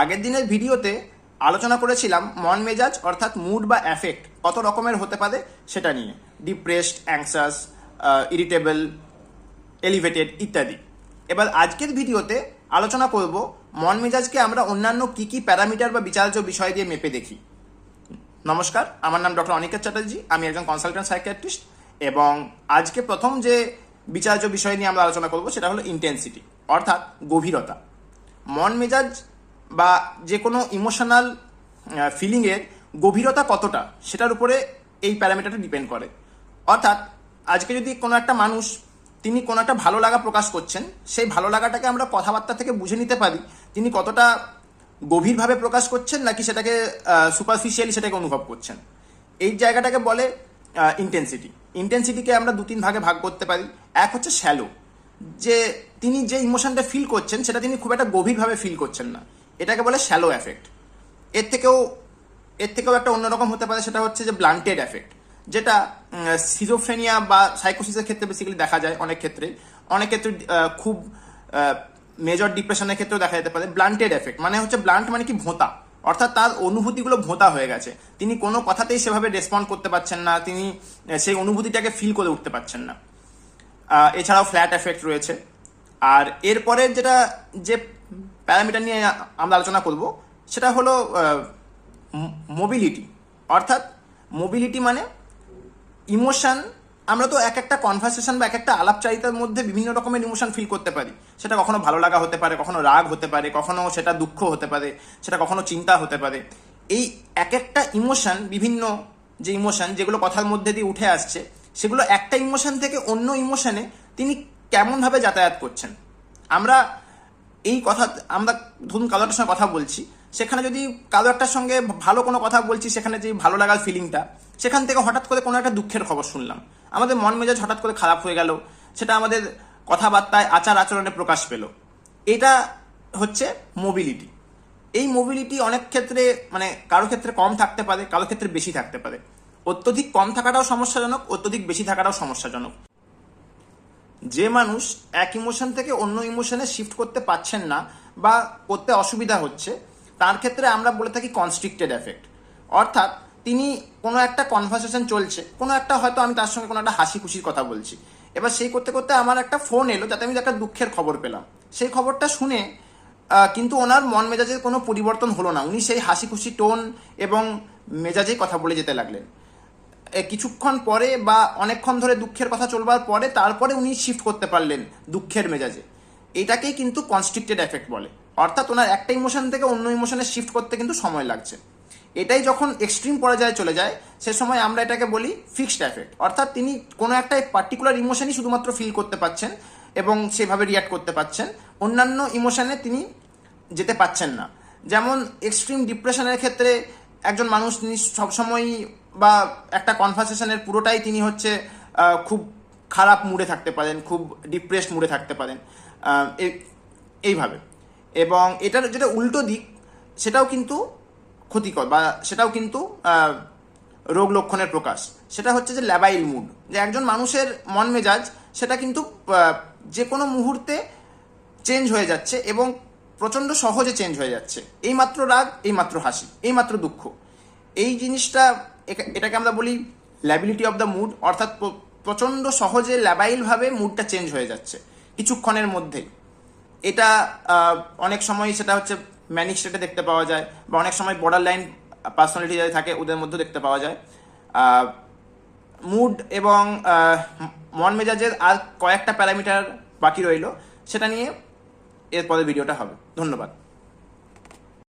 আগের দিনের ভিডিওতে আলোচনা করেছিলাম মন মেজাজ অর্থাৎ মুড বা অ্যাফেক্ট কত রকমের হতে পারে সেটা নিয়ে। ডিপ্রেসড অ্যাংসাস ইরিটেবল এলিভেটেড ইত্যাদি। এবার আজকের ভিডিওতে আলোচনা করব মন মেজাজকে আমরা অন্যান্য কি কি প্যারামিটার বা বিচার্য বিষয় দিয়ে মেপে দেখি। নমস্কার, আমার নাম ডক্টর অনিকেত চ্যাটার্জি, আমি একজন কনসালটেন্ট সাইকিয়াট্রিস্ট এবং আজকে প্রথম যে বিচার্য বিষয় নিয়ে আমরা আলোচনা করব সেটা হলো ইন্টেন্সিটি অর্থাৎ গভীরতা। মন মেজাজ বা যে কোনো ইমোশনাল ফিলিংয়ের গভীরতা কতটা, সেটার উপরে এই প্যারামিটারটা ডিপেন্ড করে। অর্থাৎ আজকে যদি কোনো একটা মানুষ, তিনি কোনো একটা ভালো লাগা প্রকাশ করছেন, সেই ভালো লাগাটাকে আমরা কথাবার্তা থেকে বুঝে নিতে পারি তিনি কতটা গভীরভাবে প্রকাশ করছেন নাকি সেটাকে সুপারফিশিয়ালি সেটাকে অনুভব করছেন। এই জায়গাটাকে বলে ইন্টেন্সিটি ইন্টেন্সিটিকে আমরা দু তিন ভাগে ভাগ করতে পারি। এক হচ্ছে শ্যালো যে তিনি যে ইমোশনটা ফিল করছেন, সেটা তিনি খুব একটা গভীরভাবে ফিল করছেন না। এটাকে বলে শ্যালো এফেক্ট এর থেকেও এর থেকেও একটা অন্যরকম হতে পারে, সেটা হচ্ছে যে ব্লান্টেড এফেক্ট যেটা সিজোফ্রেনিয়া বা সাইকোসিসের ক্ষেত্রে বেসিক্যালি দেখা যায় অনেক ক্ষেত্রে। অনেক ক্ষেত্রে খুব মেজর ডিপ্রেশনের ক্ষেত্রেও দেখা যেতে পারে। ব্লান্টেড এফেক্ট মানে হচ্ছে ব্লান্ট মানে কি ভোঁতা। অর্থাৎ তার অনুভূতিগুলো ভোঁতা হয়ে গেছে। তিনি কোনো কথাতেই সেভাবে রেসপন্ড করতে পারছেন না। তিনি সেই অনুভূতিটাকে ফিল করে উঠতে পারছেন না। এছাড়াও ফ্ল্যাট এফেক্ট রয়েছে। আর এরপরে যেটা, যে প্যারামিটার নিয়ে আমরা আলোচনা করব, সেটা হলো মোবিলিটি অর্থাৎ মোবিলিটি মানে ইমোশান আমরা তো এক একটা কনভারসেশন বা এক একটা আলাপচারিতার মধ্যে বিভিন্ন রকমের ইমোশন ফিল করতে পারি। সেটা কখনো ভালো লাগা হতে পারে, কখনো রাগ হতে পারে, কখনো সেটা দুঃখ হতে পারে, সেটা কখনো চিন্তা হতে পারে। এই এক একটা ইমোশন বিভিন্ন যে ইমোশন যেগুলো কথার মধ্যে দিয়ে উঠে আসছে, সেগুলো একটা ইমোশন থেকে অন্য ইমোশনে তিনি কেমনভাবে যাতায়াত করছেন? আমরা এই কথা আমরা ধরুন কারও একটার সঙ্গে কথা বলছি, সেখানে যদি কারও একটার সঙ্গে ভালো কোনো কথা বলছি, সেখানে যে ভালো লাগার ফিলিংটা সেখান থেকে হঠাৎ করে কোনো একটা দুঃখের খবর শুনলাম। আমাদের মন মেজাজ হঠাৎ করে খারাপ হয়ে গেল, সেটা আমাদের কথাবার্তায়, আচার আচরণে প্রকাশ পেল। এটা হচ্ছে মোবিলিটি এই মোবিলিটি অনেক ক্ষেত্রে মানে কারও ক্ষেত্রে কম থাকতে পারে, কারও ক্ষেত্রে বেশি থাকতে পারে। অত্যধিক কম থাকাটাও সমস্যাজনক, অত্যধিক বেশি থাকাটাও সমস্যাজনক। যে মানুষ এক ইমোশন থেকে অন্য ইমোশনে শিফট করতে পারছেন না বা করতে অসুবিধা হচ্ছে, তার ক্ষেত্রে আমরা বলে থাকি কনস্ট্রিক্টেড এফেক্ট অর্থাৎ তিনি কোনো একটা কনভারসেশন চলছে, কোনো একটা হয়তো আমি তার সঙ্গে কোনো একটা হাসি খুশির কথা বলছি। এবার সেই করতে করতে আমার একটা ফোন এলো, যাতে আমি একটা দুঃখের খবর পেলাম। সেই খবরটা শুনে কিন্তু ওনার মন মেজাজের কোনো পরিবর্তন হলো না। উনি সেই হাসি খুশি টোন এবং মেজাজেই কথা বলে যেতে লাগলেন। কিছুক্ষণ পরে বা অনেকক্ষণ ধরে দুঃখের কথা চলবার পরে তারপরে উনি শিফট করতে পারলেন দুঃখের মেজাজে। এটাকেই কিন্তু কনস্ট্রিক্টেড এফেক্ট বলে। অর্থাৎ ওনার একটা ইমোশন থেকে অন্য ইমোশনে শিফট করতে কিন্তু সময় লাগছে। এটাই যখন এক্সট্রিম পর্যায়ে চলে যায়, সে সময় আমরা এটাকে বলি ফিক্সড এফেক্ট অর্থাৎ তিনি কোনো একটা পার্টিকুলার ইমোশনই শুধুমাত্র ফিল করতে পাচ্ছেন এবং সেভাবে রিয়াক্ট করতে পাচ্ছেন। অন্যান্য ইমোশনে তিনি যেতে পাচ্ছেন না। যেমন এক্সট্রিম ডিপ্রেশনের ক্ষেত্রে একজন মানুষ তিনি সবসময় বা একটা কনভারসেশনের পুরোটাই তিনি হচ্ছে খুব খারাপ মুডে থাকতে পারেন, খুব ডিপ্রেসড মুডে থাকতে পারেন। এইভাবে। এবং এটার যেটা উল্টো দিক, সেটাও কিন্তু ক্ষতিকর বা সেটাও কিন্তু রোগ লক্ষণের প্রকাশ। সেটা হচ্ছে যে ল্যাবাইল মুড যে একজন মানুষের মন মেজাজ, সেটা কিন্তু যে কোনো মুহূর্তে চেঞ্জ হয়ে যাচ্ছে এবং প্রচণ্ড সহজে চেঞ্জ হয়ে যাচ্ছে। এইমাত্র রাগ, এইমাত্র হাসি, এইমাত্র দুঃখ। এই জিনিসটা এটাকে আমরা বলি ল্যাবিলিটি অফ দ্য মুড অর্থাৎ প্র- প্রচণ্ড সহজে ল্যাবাইলভাবে মুডটা চেঞ্জ হয়ে যাচ্ছে কিছুক্ষণের মধ্যেই। এটা অনেক সময় সেটা হচ্ছে ম্যানিক স্টেটে দেখতে পাওয়া যায়, বা অনেক সময় বর্ডার লাইন পার্সোনালিটি যাদের থাকে, ওদের মধ্যে দেখতে পাওয়া যায়। মুড এবং মন মেজাজের আর কয়েকটা প্যারামিটার বাকি রইল, সেটা নিয়ে এরপরে ভিডিওটা হবে। ধন্যবাদ।